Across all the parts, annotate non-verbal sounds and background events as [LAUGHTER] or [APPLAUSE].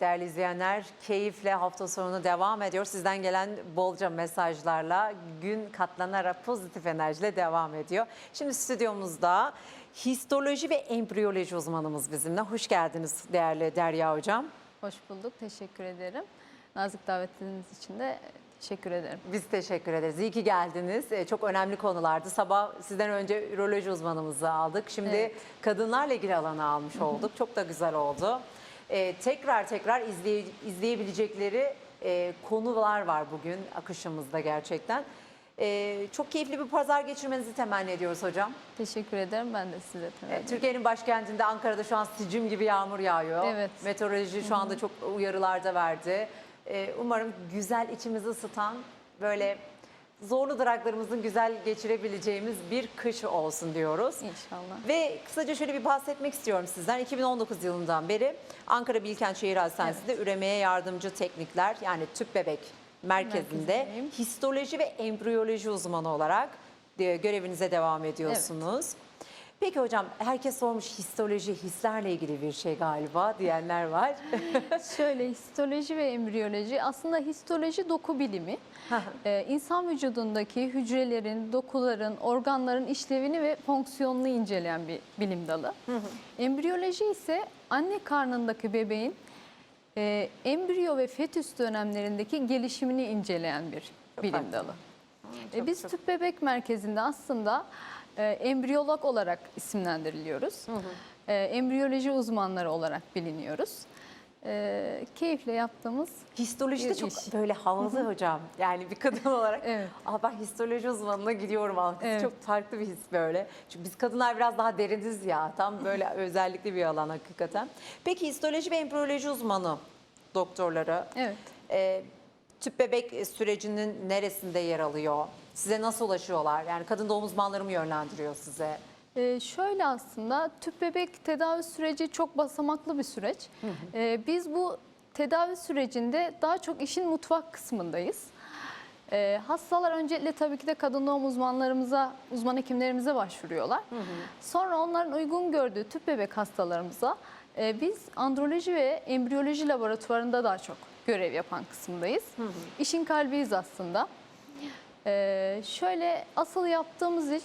Değerli izleyenler, keyifle hafta sonu devam ediyor. Sizden gelen bolca mesajlarla gün katlanarak pozitif enerjiyle devam ediyor. Şimdi stüdyomuzda histoloji ve embriyoloji uzmanımız bizimle. Hoş geldiniz değerli Derya Hocam. Hoş bulduk. Teşekkür ederim. Nazik davetiniz için de teşekkür ederim. Biz teşekkür ederiz. İyi ki geldiniz. Ee, Çok önemli konulardı. Sabah sizden önce üroloji uzmanımızı aldık. Şimdi Evet. kadınlarla ilgili alanı almış olduk. Çok da güzel oldu. Ee, tekrar tekrar izleye- izleyebilecekleri e, konular var bugün akışımızda gerçekten. Ee, çok keyifli bir pazar geçirmenizi temenni ediyoruz hocam. Teşekkür ederim. Ben de size Ee, temenni Türkiye'nin başkentinde Ankara'da şu an sicim gibi yağmur yağıyor. Evet. Meteoroloji şu anda çok uyarılarda verdi. Ee, umarım güzel içimizi ısıtan böyle zorlu duraklarımızın güzel geçirebileceğimiz bir kış olsun diyoruz. İnşallah. Ve kısaca şöyle bir bahsetmek istiyorum sizden. 2019 yılından beri Ankara Bilkent Şehir Hastanesi'nde üremeye yardımcı teknikler yani tüp bebek merkezinde Merkezindeyim. histoloji ve embriyoloji uzmanı olarak de- görevinize devam ediyorsunuz. Peki hocam herkes sormuş histoloji hislerle ilgili bir şey galiba diyenler var. [LAUGHS] Şöyle histoloji ve embriyoloji aslında histoloji doku bilimi. Ee, insan vücudundaki hücrelerin, dokuların, organların işlevini ve fonksiyonunu inceleyen bir bilim dalı. Embriyoloji ise anne karnındaki bebeğin e, embriyo ve fetüs dönemlerindeki gelişimini inceleyen bir bilim farklı. dalı. E, çok- biz çok- tüp bebek merkezinde aslında e, embriyolog olarak isimlendiriliyoruz. E, embriyoloji uzmanları olarak biliniyoruz. E, keyifle yaptığımız Histoloji de Bir çok iş. böyle havalı hocam. Yani bir kadın olarak Evet. Aa, ben histoloji uzmanına gidiyorum. Aa, Evet. Çok farklı bir his böyle. Çünkü biz kadınlar biraz daha deriniz ya. Tam böyle [LAUGHS] özellikli bir alan hakikaten. Peki histoloji ve embriyoloji uzmanı doktorları evet e, tüp bebek sürecinin neresinde yer alıyor? Size nasıl ulaşıyorlar? Yani kadın doğum uzmanları mı yönlendiriyor size? Ee, şöyle aslında tüp bebek tedavi süreci çok basamaklı bir süreç. Ee, biz bu tedavi sürecinde daha çok işin mutfak kısmındayız. Ee, hastalar öncelikle tabii ki de kadın doğum uzmanlarımıza, uzman hekimlerimize başvuruyorlar. Sonra onların uygun gördüğü tüp bebek hastalarımıza e, biz androloji ve embriyoloji laboratuvarında daha çok görev yapan kısımdayız. İşin kalbiyiz aslında. Ee, şöyle asıl yaptığımız iş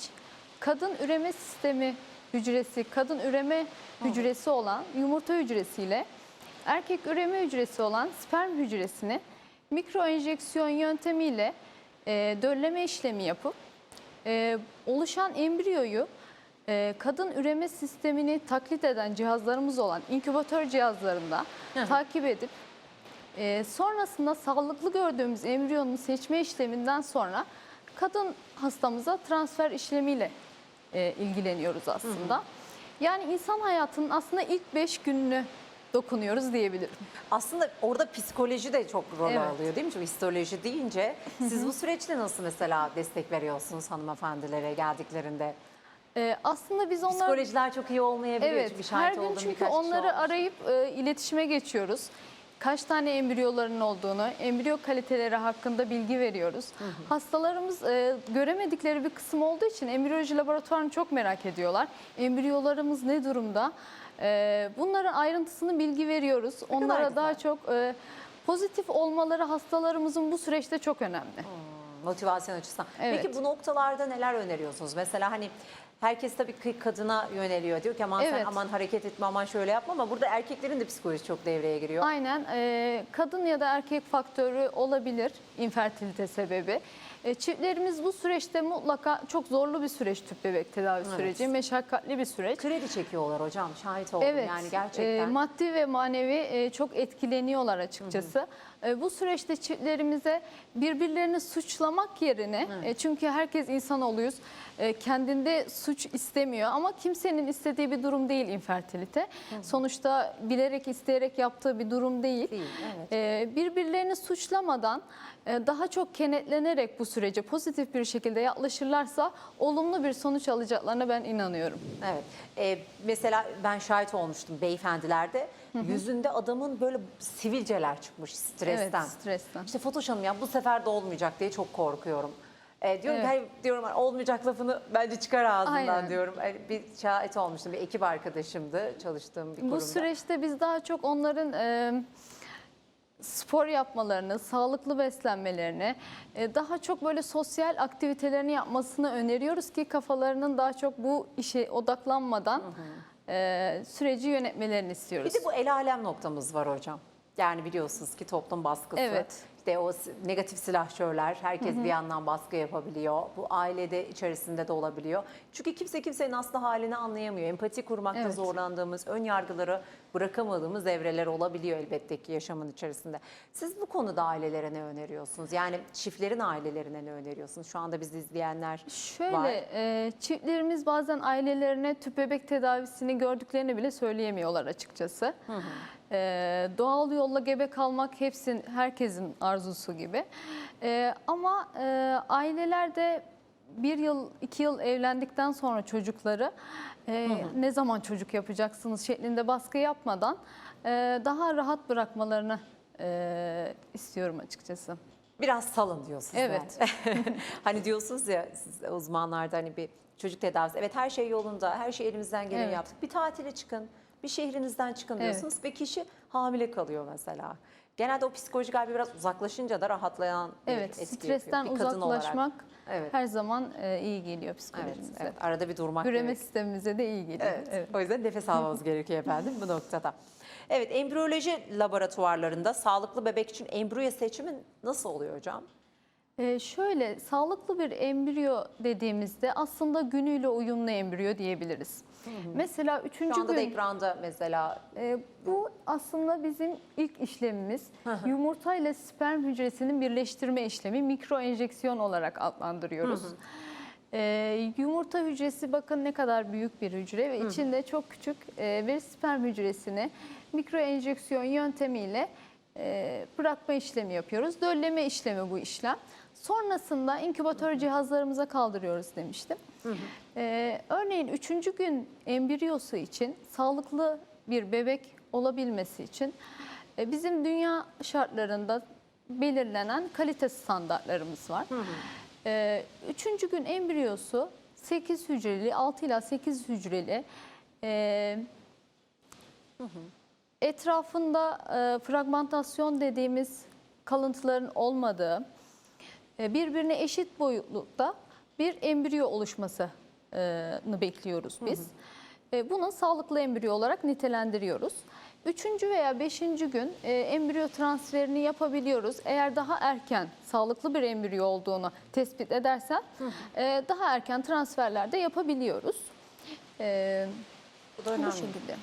kadın üreme sistemi hücresi, kadın üreme hücresi olan yumurta hücresiyle erkek üreme hücresi olan sperm hücresini mikro enjeksiyon yöntemiyle e, dölleme işlemi yapıp e, oluşan embriyoyu e, kadın üreme sistemini taklit eden cihazlarımız olan inkübatör cihazlarında Hı. takip edip ee, sonrasında sağlıklı gördüğümüz embriyonun seçme işleminden sonra kadın hastamıza transfer işlemiyle e, ilgileniyoruz aslında. Yani insan hayatının aslında ilk 5 gününü dokunuyoruz diyebilirim. Aslında orada psikoloji de çok rol Evet. alıyor değil mi? Çünkü histoloji deyince siz bu süreçte nasıl mesela destek veriyorsunuz hanımefendilere geldiklerinde? Ee, aslında biz onları Psikolojiler çok iyi olmayabiliyor. Evet, çünkü her şahit gün olduğum çünkü onları arayıp e, iletişime geçiyoruz. Kaç tane embriyoların olduğunu, embriyo kaliteleri hakkında bilgi veriyoruz. Hastalarımız e, göremedikleri bir kısım olduğu için embriyoloji laboratuvarını çok merak ediyorlar. Embriyolarımız ne durumda? E, bunların ayrıntısını bilgi veriyoruz. kadar Onlara daha çok e, pozitif olmaları hastalarımızın bu süreçte çok önemli. motivasyon açısından. Evet. Peki bu noktalarda neler öneriyorsunuz? Mesela hani herkes tabii ki kadına yöneliyor. Diyor ki aman sen Evet. aman hareket etme aman şöyle yapma ama burada erkeklerin de psikolojisi çok devreye giriyor. Aynen. e, kadın ya da erkek faktörü olabilir infertilite sebebi. E, çiftlerimiz bu süreçte mutlaka çok zorlu bir süreç tüp bebek tedavi Evet. süreci, meşakkatli bir süreç. Kredi çekiyorlar hocam şahit oldum Evet, yani e, gerçekten. maddi ve manevi e, çok etkileniyorlar açıkçası. E, bu süreçte çiftlerimize birbirlerini suçlamak yerine, e, çünkü herkes insan oluyoruz, e, kendinde suç istemiyor ama kimsenin istediği bir durum değil infertilite. Sonuçta bilerek isteyerek yaptığı bir durum değil. Değil, evet. Birbirlerini suçlamadan daha çok kenetlenerek bu sürece pozitif bir şekilde yaklaşırlarsa olumlu bir sonuç alacaklarına ben inanıyorum. Evet. Ee, mesela ben şahit olmuştum beyefendilerde. Yüzünde adamın böyle sivilceler çıkmış stresten. Evet, stresten. İşte Fatoş Hanım ya bu sefer de olmayacak diye çok korkuyorum. Ee, diyorum ki Evet. hayır diyorum olmayacak lafını bence çıkar ağzından Aynen. diyorum. Yani bir şahit olmuştum bir ekip arkadaşımdı çalıştığım bir kurumda. Bu süreçte biz daha çok onların e, spor yapmalarını, sağlıklı beslenmelerini, e, daha çok böyle sosyal aktivitelerini yapmasını öneriyoruz ki kafalarının daha çok bu işe odaklanmadan e, süreci yönetmelerini istiyoruz. Bir de bu el alem noktamız var hocam. Yani biliyorsunuz ki toplum baskısı. Evet. İşte o negatif silahşörler herkes bir yandan baskı yapabiliyor. Bu ailede içerisinde de olabiliyor. Çünkü kimse kimsenin aslı halini anlayamıyor. Empati kurmakta Evet. zorlandığımız, ön yargıları bırakamadığımız evreler olabiliyor elbette ki yaşamın içerisinde. Siz bu konuda ailelere ne öneriyorsunuz? Yani çiftlerin ailelerine ne öneriyorsunuz? Şu anda bizi izleyenler Şöyle var. e, çiftlerimiz bazen ailelerine tüp bebek tedavisini gördüklerini bile söyleyemiyorlar açıkçası. E, doğal yolla gebe kalmak hepsinin herkesin arzusu gibi. E, ama e, aileler de bir yıl iki yıl evlendikten sonra çocukları e, ne zaman çocuk yapacaksınız şeklinde baskı yapmadan e, daha rahat bırakmalarını e, istiyorum açıkçası. Biraz salın diyor size. Evet. [LAUGHS] hani diyorsunuz ya siz uzmanlarda hani bir çocuk tedavisi. Evet her şey yolunda, her şey elimizden geleni Evet. yaptık. Bir tatile çıkın, bir şehrinizden çıkın Evet. diyorsunuz ve kişi hamile kalıyor mesela. Genelde o psikolojik hali biraz uzaklaşınca da rahatlayan bir Evet, etki stresten yapıyor. Bir kadın olarak. uzaklaşmak Evet. her zaman e, iyi geliyor Evet, psikolojimize. evet, arada bir durmak Üreme gerekiyor. sistemimize de iyi geliyor. Evet. Evet. O yüzden nefes [LAUGHS] almamız gerekiyor efendim bu noktada. Evet, embriyoloji laboratuvarlarında sağlıklı bebek için embriyo seçimi nasıl oluyor hocam? E, şöyle sağlıklı bir embriyo dediğimizde aslında günüyle uyumlu embriyo diyebiliriz. Mesela üçüncü Şu anda da gün ekranda mesela e, bu aslında bizim ilk işlemimiz yumurta ile sperm hücresinin birleştirme işlemi mikro enjeksiyon olarak adlandırıyoruz. E, yumurta hücresi bakın ne kadar büyük bir hücre ve içinde çok küçük e, bir sperm hücresini mikro enjeksiyon yöntemiyle e, bırakma işlemi yapıyoruz. Dölleme işlemi bu işlem. Sonrasında inkübatör cihazlarımıza kaldırıyoruz demiştim. E, örneğin üçüncü gün embriyosu için sağlıklı bir bebek olabilmesi için e, bizim dünya şartlarında belirlenen kalite standartlarımız var. E, üçüncü gün embriyosu 8 hücreli, 6 ila 8 hücreli e, etrafında e, fragmentasyon dediğimiz kalıntıların olmadığı, e, birbirine eşit boyutlukta bir embriyo oluşmasını bekliyoruz biz. E, Bunu sağlıklı embriyo olarak nitelendiriyoruz. Üçüncü veya beşinci gün e, embriyo transferini yapabiliyoruz. Eğer daha erken sağlıklı bir embriyo olduğunu tespit edersen e, daha erken transferler de yapabiliyoruz. E, bu da bu önemli. şekilde.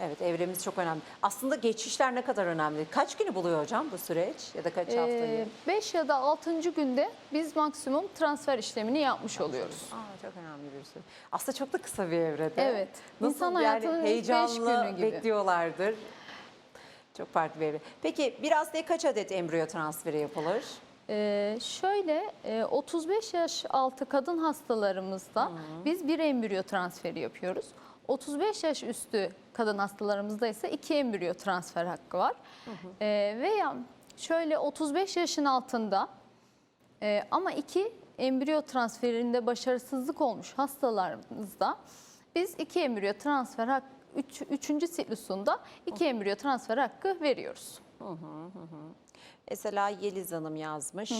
Evet evremiz çok önemli. Aslında geçişler ne kadar önemli? Kaç günü buluyor hocam bu süreç ya da kaç haftayı? 5 ya da 6. günde biz maksimum transfer işlemini yapmış oluyoruz. Aa, çok önemli bir süre. Aslında çok da kısa bir evrede. Evet. Nasıl İnsan yani hayatının beş heyecanlı günü gibi. bekliyorlardır. Çok farklı bir evre. Peki bir hastaya kaç adet embriyo transferi yapılır? Ee, şöyle e, 35 yaş altı kadın hastalarımızda biz bir embriyo transferi yapıyoruz. 35 yaş üstü kadın hastalarımızda ise iki embriyo transfer hakkı var. Ee, veya şöyle 35 yaşın altında e, ama iki embriyo transferinde başarısızlık olmuş hastalarımızda biz iki embriyo transfer hakkı, üç, üçüncü siklusunda iki embriyo transfer hakkı veriyoruz. Mesela Yeliz Hanım yazmış.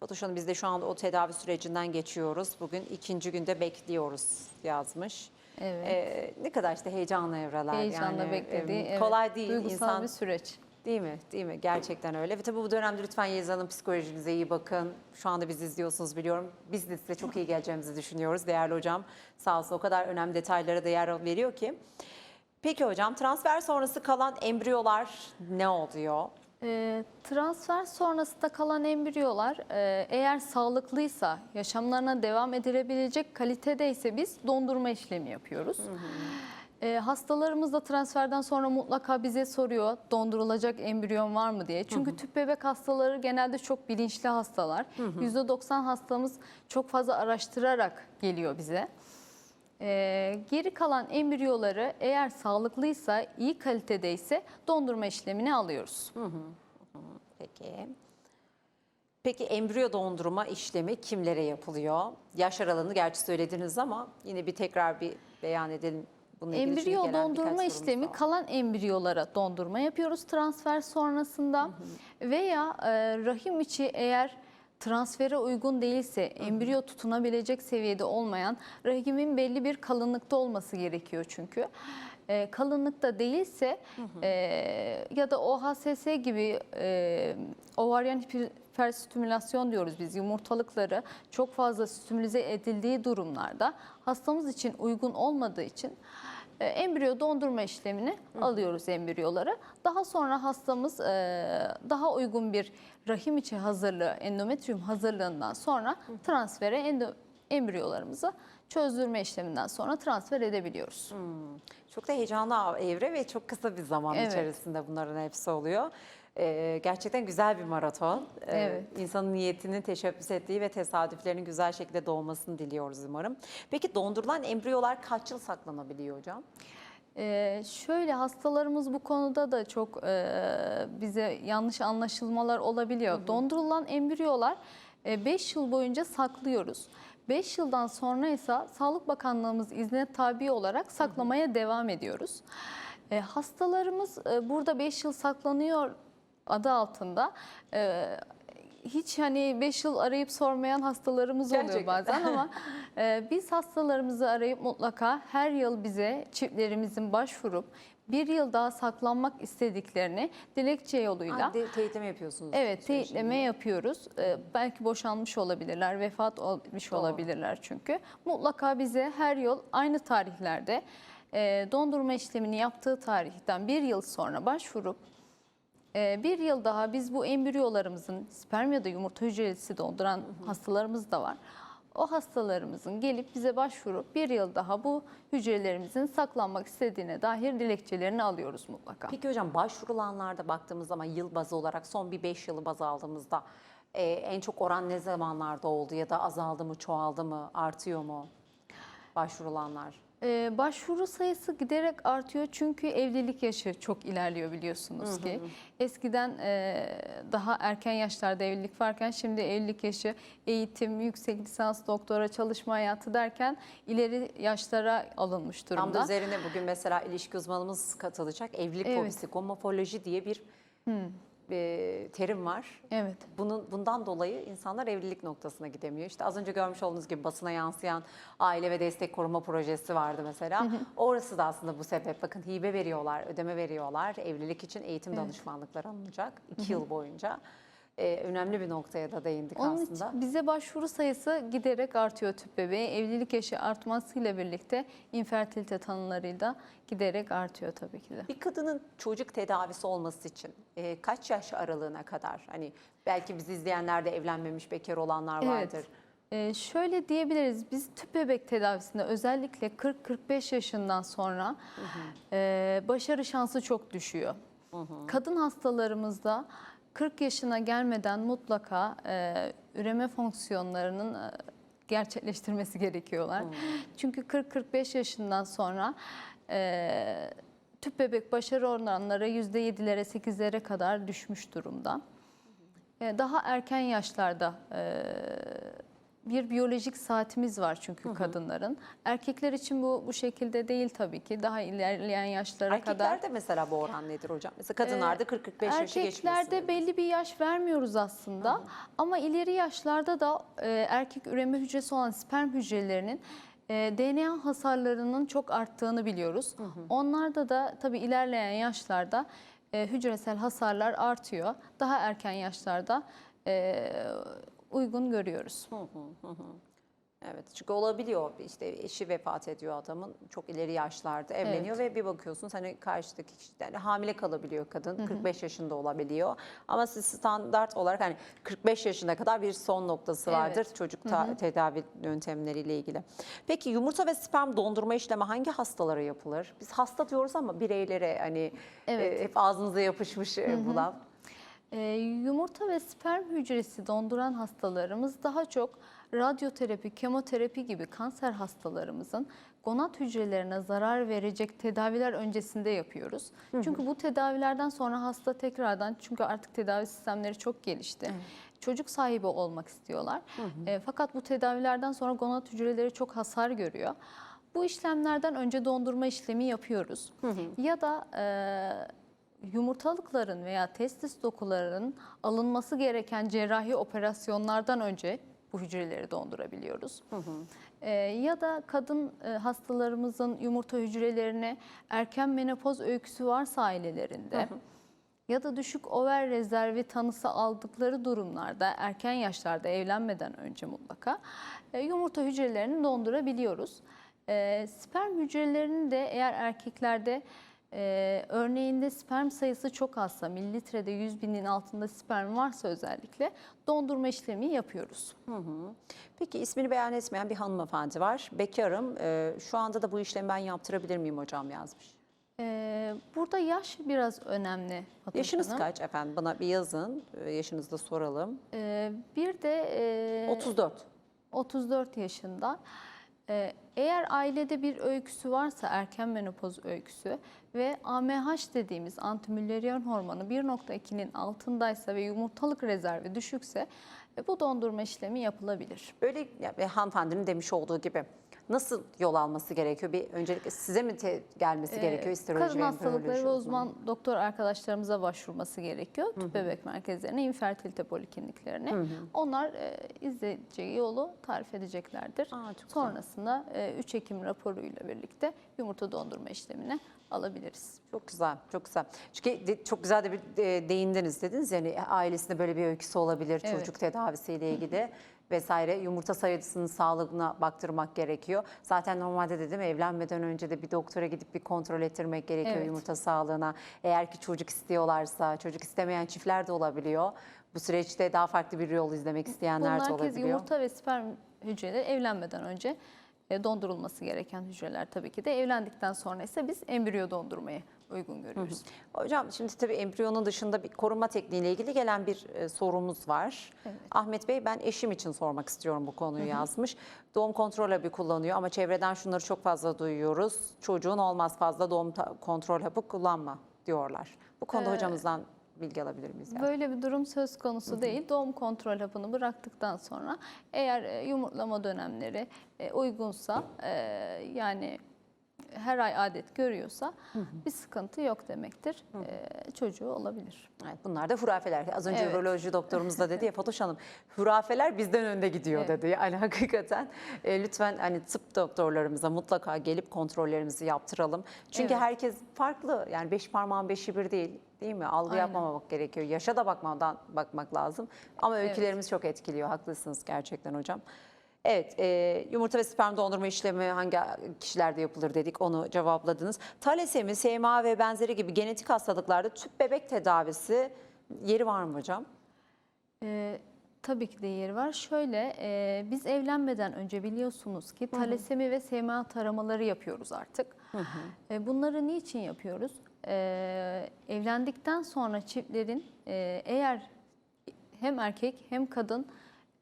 Fatoş Hanım biz de şu anda o tedavi sürecinden geçiyoruz. Bugün ikinci günde bekliyoruz yazmış. Evet. Ee, ne kadar işte heyecanlı evreler. Heyecanla yani, beklediği, evet, kolay değil duygusal insan. bir süreç. Değil mi? Değil mi? Gerçekten öyle. Ve tabii bu dönemde lütfen Yeliz Hanım psikolojinize iyi bakın. Şu anda bizi izliyorsunuz biliyorum. Biz de size çok iyi geleceğimizi düşünüyoruz. Değerli hocam sağ olsun o kadar önemli detaylara da yer veriyor ki. Peki hocam transfer sonrası kalan embriyolar ne oluyor? Ee, transfer sonrasında kalan embriyolar e, eğer sağlıklıysa, yaşamlarına devam edilebilecek kalitedeyse biz dondurma işlemi yapıyoruz. Ee, hastalarımız da transferden sonra mutlaka bize soruyor dondurulacak embriyon var mı diye. Çünkü tüp bebek hastaları genelde çok bilinçli hastalar. %90 hastamız çok fazla araştırarak geliyor bize. Ee, geri kalan embriyoları eğer sağlıklıysa, iyi kalitedeyse dondurma işlemini alıyoruz. Peki. Peki embriyo dondurma işlemi kimlere yapılıyor? Yaş aralığını gerçi söylediniz ama yine bir tekrar bir beyan edelim Bununla Embriyo dondurma işlemi var. kalan embriyolara dondurma yapıyoruz transfer sonrasında veya e, rahim içi eğer transfere uygun değilse embriyo tutunabilecek seviyede olmayan rahimin belli bir kalınlıkta olması gerekiyor çünkü. E, kalınlıkta değilse e, ya da OHSS gibi e, ovaryen hiperstimülasyon diyoruz biz yumurtalıkları çok fazla stimülize edildiği durumlarda hastamız için uygun olmadığı için embriyo dondurma işlemini alıyoruz embriyoları. Daha sonra hastamız e, daha uygun bir rahim içi hazırlığı, endometrium hazırlığından sonra transfere endo, embriyolarımızı çözdürme işleminden sonra transfer edebiliyoruz. Çok da heyecanlı evre ve çok kısa bir zaman Evet. içerisinde bunların hepsi oluyor. Ee, gerçekten güzel bir maraton. Ee, Evet. İnsanın niyetinin teşebbüs ettiği ve tesadüflerinin güzel şekilde doğmasını diliyoruz umarım. Peki dondurulan embriyolar kaç yıl saklanabiliyor hocam? Ee, şöyle hastalarımız bu konuda da çok e, bize yanlış anlaşılmalar olabiliyor. Dondurulan embriyolar 5 yıl boyunca saklıyoruz. 5 yıldan sonra ise Sağlık Bakanlığımız izne tabi olarak saklamaya devam ediyoruz. E, hastalarımız e, burada 5 yıl saklanıyor adı altında e, hiç hani 5 yıl arayıp sormayan hastalarımız oluyor Gerçekten. bazen ama [LAUGHS] e, biz hastalarımızı arayıp mutlaka her yıl bize çiftlerimizin başvurup bir yıl daha saklanmak istediklerini dilekçe yoluyla Ha, de- teyitleme yapıyorsunuz. Evet, teyitleme yapıyoruz. Ee, belki boşanmış olabilirler, vefat olmuş Doğru. olabilirler çünkü. Mutlaka bize her yıl aynı tarihlerde e, dondurma işlemini yaptığı tarihten bir yıl sonra başvurup bir yıl daha biz bu embriyolarımızın sperm ya da yumurta hücresi donduran hastalarımız da var. O hastalarımızın gelip bize başvurup bir yıl daha bu hücrelerimizin saklanmak istediğine dair dilekçelerini alıyoruz mutlaka. Peki hocam başvurulanlarda baktığımız zaman yıl bazı olarak son bir 5 yılı baz aldığımızda e, en çok oran ne zamanlarda oldu ya da azaldı mı, çoğaldı mı, artıyor mu başvurulanlar? Ee, başvuru sayısı giderek artıyor çünkü evlilik yaşı çok ilerliyor biliyorsunuz ki. Eskiden e, daha erken yaşlarda evlilik varken şimdi evlilik yaşı eğitim, yüksek lisans, doktora, çalışma hayatı derken ileri yaşlara alınmış Tam da durumda. üzerine bugün mesela ilişki uzmanımız katılacak. Evlilik Evet. fobisi, homofoloji diye bir e, terim var. Evet. Bunun bundan dolayı insanlar evlilik noktasına gidemiyor. İşte az önce görmüş olduğunuz gibi basına yansıyan aile ve destek koruma projesi vardı mesela. Orası da aslında bu sebep. Bakın hibe veriyorlar, ödeme veriyorlar. Evlilik için eğitim danışmanlıkları alınacak iki yıl boyunca. Ee, önemli bir noktaya da değindik Onun aslında. için bize başvuru sayısı giderek artıyor tüp bebeği. Evlilik yaşı artmasıyla birlikte infertilite tanılarıyla giderek artıyor tabii ki de. Bir kadının çocuk tedavisi olması için e, kaç yaş aralığına kadar? Hani belki bizi izleyenler de evlenmemiş bekar olanlar vardır. Ee, şöyle diyebiliriz biz tüp bebek tedavisinde özellikle 40-45 yaşından sonra e, başarı şansı çok düşüyor. Kadın hastalarımızda 40 yaşına gelmeden mutlaka e, üreme fonksiyonlarının e, gerçekleştirmesi gerekiyorlar. Çünkü 40-45 yaşından sonra e, tüp bebek başarı oranları %7'lere 8'lere kadar düşmüş durumda. E, Daha erken yaşlarda e, bir biyolojik saatimiz var çünkü kadınların. Erkekler için bu bu şekilde değil tabii ki. Daha ilerleyen yaşlara kadar. Erkeklerde mesela bu oran nedir hocam? Mesela kadınlarda 40-45 yaşı geçmesi. Erkeklerde belli bir yaş vermiyoruz aslında. Ama ileri yaşlarda da e, erkek üreme hücresi olan sperm hücrelerinin e, DNA hasarlarının çok arttığını biliyoruz. Onlarda da tabii ilerleyen yaşlarda e, hücresel hasarlar artıyor. Daha erken yaşlarda e, uygun görüyoruz. Evet çünkü olabiliyor işte eşi vefat ediyor adamın çok ileri yaşlarda evleniyor ve bir bakıyorsunuz hani karşıdaki kişi yani hamile kalabiliyor kadın 45 yaşında olabiliyor ama siz standart olarak hani 45 yaşına kadar bir son noktası Evet. vardır çocuk ta- tedavi yöntemleriyle ilgili. Peki yumurta ve sperm dondurma işlemi hangi hastalara yapılır? Biz hasta diyoruz ama bireylere hani Evet. e, hep ağzınıza yapışmış e, bu laf. Ee, yumurta ve sperm hücresi donduran hastalarımız daha çok radyoterapi, kemoterapi gibi kanser hastalarımızın gonat hücrelerine zarar verecek tedaviler öncesinde yapıyoruz. Çünkü bu tedavilerden sonra hasta tekrardan çünkü artık tedavi sistemleri çok gelişti. Çocuk sahibi olmak istiyorlar. Ee, fakat bu tedavilerden sonra gonat hücreleri çok hasar görüyor. Bu işlemlerden önce dondurma işlemi yapıyoruz. Ya da e, yumurtalıkların veya testis dokularının alınması gereken cerrahi operasyonlardan önce bu hücreleri dondurabiliyoruz. E, ya da kadın e, hastalarımızın yumurta hücrelerine erken menopoz öyküsü varsa ailelerinde ya da düşük over rezervi tanısı aldıkları durumlarda erken yaşlarda evlenmeden önce mutlaka e, yumurta hücrelerini dondurabiliyoruz. E, sperm hücrelerini de eğer erkeklerde e, örneğinde sperm sayısı çok azsa, mililitrede 100 binin altında sperm varsa özellikle dondurma işlemi yapıyoruz. Peki ismini beyan etmeyen bir hanımefendi var. Bekarım. Ee, şu anda da bu işlemi ben yaptırabilir miyim hocam yazmış. E, burada yaş biraz önemli. Fatoş Yaşınız Hanım. kaç efendim? Bana bir yazın. Ee, Yaşınızı da soralım. E, bir de e, 34. 34 yaşında. Ee, Eğer ailede bir öyküsü varsa erken menopoz öyküsü ve AMH dediğimiz antimülleriyon hormonu 1.2'nin altındaysa ve yumurtalık rezervi düşükse e, bu dondurma işlemi yapılabilir. Böyle ya, hanımefendinin demiş olduğu gibi nasıl yol alması gerekiyor? Bir öncelikle size mi gelmesi gerekiyor? Ee, Histoloji Kadın ve hastalıkları ve uzmanı? uzman doktor arkadaşlarımıza başvurması gerekiyor. Tüp bebek merkezlerine, infertilite polikliniklerine. Onlar e, izleyeceği yolu tarif edeceklerdir. Aa. Sonrasında e, 3 Ekim raporuyla birlikte yumurta dondurma işlemine alabiliriz. Çok güzel, çok güzel. Çünkü de- çok güzel de bir e, değindiniz dediniz yani ailesinde böyle bir öyküsü olabilir Evet. çocuk tedavisiyle ilgili [LAUGHS] vesaire. Yumurta sayısının sağlığına baktırmak gerekiyor. Zaten normalde dedim evlenmeden önce de bir doktora gidip bir kontrol ettirmek gerekiyor Evet. yumurta sağlığına. Eğer ki çocuk istiyorlarsa, çocuk istemeyen çiftler de olabiliyor. Bu süreçte daha farklı bir yol izlemek isteyenler de Bunlar kez olabiliyor. yumurta ve sperm hücreleri evlenmeden önce e, dondurulması gereken hücreler tabii ki de. Evlendikten sonra ise biz embriyo dondurmayı uygun görüyoruz. Hocam şimdi tabii embriyonun dışında bir koruma tekniğiyle ilgili gelen bir e, sorumuz var. Evet. Ahmet Bey ben eşim için sormak istiyorum bu konuyu yazmış. Doğum kontrol hapı kullanıyor ama çevreden şunları çok fazla duyuyoruz. Çocuğun olmaz fazla doğum kontrol hapı kullanma diyorlar. Bu konuda Ee, hocamızdan bilgi alabilir miyiz? yani? Böyle bir durum söz konusu değil. Doğum kontrol hapını bıraktıktan sonra eğer e, yumurtlama dönemleri e, uygunsa e, yani her ay adet görüyorsa bir sıkıntı yok demektir. E, çocuğu olabilir. Evet, bunlar da hurafeler. Az önce Evet. uroloji doktorumuz da dedi ya [LAUGHS] Fatoş Hanım hurafeler bizden önde gidiyor Evet. dedi. Yani [LAUGHS] hakikaten e, lütfen hani tıp doktorlarımıza mutlaka gelip kontrollerimizi yaptıralım. Çünkü Evet. herkes farklı. Yani beş parmağın beşi bir değil. Değil mi? Algı Aynen. yapmamak gerekiyor. Yaşa da bakmadan bakmak lazım. Ama Evet. öykülerimiz çok etkiliyor. Haklısınız gerçekten hocam. Evet, e, yumurta ve sperm dondurma işlemi hangi kişilerde yapılır dedik, onu cevapladınız. Talasemi, SMA ve benzeri gibi genetik hastalıklarda tüp bebek tedavisi yeri var mı hocam? Ee, tabii ki de yeri var. Şöyle, e, biz evlenmeden önce biliyorsunuz ki talasemi ve SMA taramaları yapıyoruz artık. E, bunları niçin yapıyoruz? E, evlendikten sonra çiftlerin e, eğer hem erkek hem kadın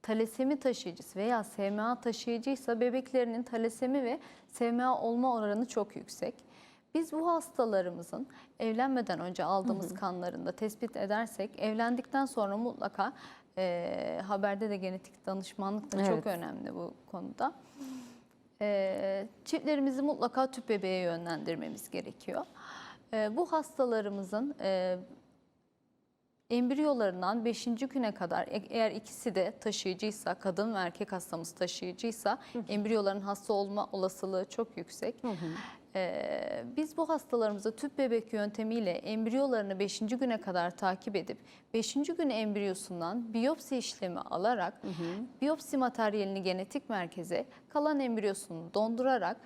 talasemi taşıyıcısı veya SMA taşıyıcıysa bebeklerinin talasemi ve SMA olma oranı çok yüksek. Biz bu hastalarımızın evlenmeden önce aldığımız kanlarında tespit edersek evlendikten sonra mutlaka e, haberde de genetik danışmanlık da Evet. çok önemli bu konuda. E, çiftlerimizi mutlaka tüp bebeğe yönlendirmemiz gerekiyor. E, bu hastalarımızın e, embriyolarından 5. güne kadar e- eğer ikisi de taşıyıcıysa, kadın ve erkek hastamız taşıyıcıysa embriyoların hasta olma olasılığı çok yüksek. Ee, biz bu hastalarımızı tüp bebek yöntemiyle embriyolarını 5. güne kadar takip edip 5. gün embriyosundan biyopsi işlemi alarak biyopsi materyalini genetik merkeze kalan embriyosunu dondurarak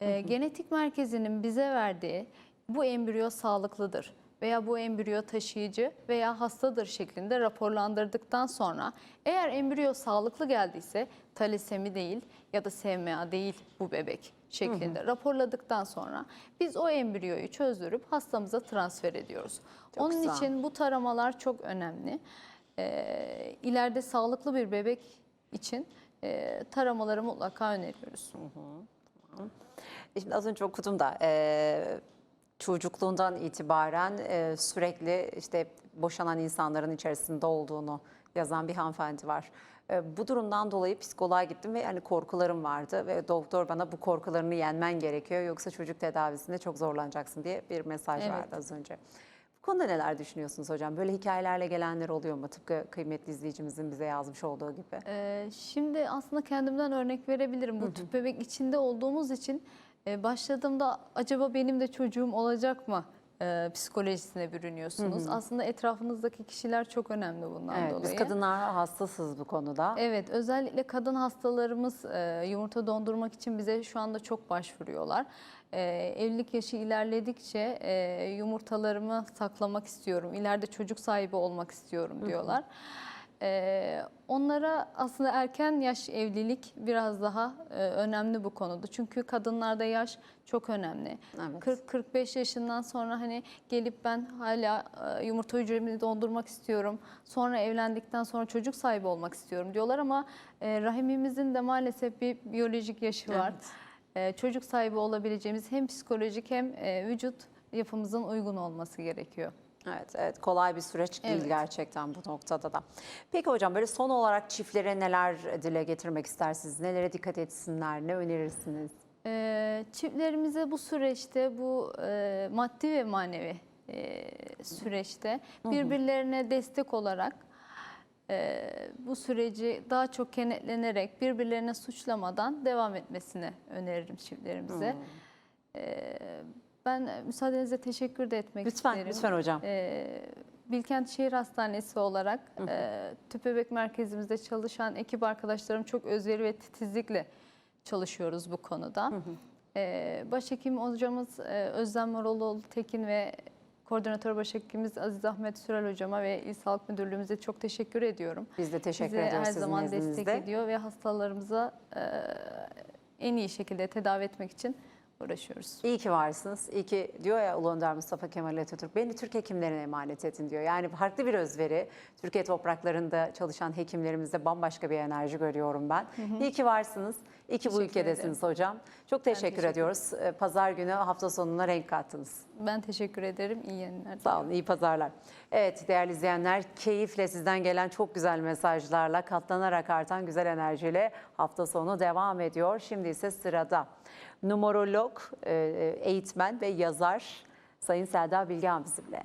e, genetik merkezinin bize verdiği bu embriyo sağlıklıdır veya bu embriyo taşıyıcı veya hastadır şeklinde raporlandırdıktan sonra eğer embriyo sağlıklı geldiyse talasemi değil ya da SMA değil bu bebek şeklinde raporladıktan sonra biz o embriyoyu çözdürüp hastamıza transfer ediyoruz. Çok Onun güzel. için bu taramalar çok önemli. Ee, ileride sağlıklı bir bebek için e, taramaları mutlaka öneriyoruz. E Şimdi az önce okudum da e, çocukluğundan itibaren e, sürekli işte boşanan insanların içerisinde olduğunu yazan bir hanımefendi var. E, bu durumdan dolayı psikoloğa gittim ve hani korkularım vardı ve doktor bana bu korkularını yenmen gerekiyor yoksa çocuk tedavisinde çok zorlanacaksın diye bir mesaj Evet. verdi az önce. Bu konuda neler düşünüyorsunuz hocam? Böyle hikayelerle gelenler oluyor mu? Tıpkı kıymetli izleyicimizin bize yazmış olduğu gibi. Ee, şimdi aslında kendimden örnek verebilirim. Bu tüp bebek içinde olduğumuz için e, başladığımda acaba benim de çocuğum olacak mı e, psikolojisine bürünüyorsunuz. Aslında etrafınızdaki kişiler çok önemli bundan Evet, dolayı. biz kadınlar hassasız bu konuda. Evet, özellikle kadın hastalarımız e, yumurta dondurmak için bize şu anda çok başvuruyorlar. E, evlilik yaşı ilerledikçe e, yumurtalarımı saklamak istiyorum, ileride çocuk sahibi olmak istiyorum diyorlar. E, onlara aslında erken yaş evlilik biraz daha e, önemli bu konuda. Çünkü kadınlarda yaş çok önemli. Evet. 40-45 yaşından sonra hani gelip ben hala e, yumurta hücremi dondurmak istiyorum. Sonra evlendikten sonra çocuk sahibi olmak istiyorum diyorlar ama e, rahimimizin de maalesef bir biyolojik yaşı var. E, çocuk sahibi olabileceğimiz hem psikolojik hem e, vücut yapımızın uygun olması gerekiyor. Evet, evet kolay bir süreç değil Evet. gerçekten bu noktada da. Peki hocam böyle son olarak çiftlere neler dile getirmek istersiniz? Nelere dikkat etsinler? Ne önerirsiniz? E, çiftlerimize bu süreçte bu e, maddi ve manevi e, süreçte birbirlerine destek olarak e, bu süreci daha çok kenetlenerek birbirlerine suçlamadan devam etmesini öneririm çiftlerimize. E, ben müsaadenizle teşekkür de etmek Lütfen, isterim. lütfen hocam. E, Bilkent Şehir Hastanesi olarak e, tüp merkezimizde çalışan ekip arkadaşlarım çok özveri ve titizlikle çalışıyoruz bu konuda. E, başhekim hocamız e, Özlem Maroloğlu Tekin ve koordinatör başhekimimiz Aziz Ahmet Sürel hocama ve İl Sağlık Müdürlüğümüze çok teşekkür ediyorum. Biz de teşekkür Bize her ediyoruz sizin zaman destek ediyor ve hastalarımıza e, en iyi şekilde tedavi etmek için uğraşıyoruz. İyi ki varsınız. İyi ki diyor ya Ulu Önder Mustafa Kemal Atatürk. Beni Türk hekimlerine emanet edin diyor. Yani farklı bir özveri. Türkiye topraklarında çalışan hekimlerimizde bambaşka bir enerji görüyorum ben. İyi ki varsınız. İyi ki bu Teşekkür ülkedesiniz hocam. Çok teşekkür, teşekkür ediyoruz. Ee, Pazar günü hafta sonuna renk kattınız. Ben teşekkür ederim. İyi yayınlar. Sağ olun, iyi pazarlar. Evet değerli izleyenler, keyifle sizden gelen çok güzel mesajlarla, katlanarak artan güzel enerjiyle hafta sonu devam ediyor. Şimdi ise sırada numerolog, e, eğitmen ve yazar Sayın Selda Bilgehan bizimle.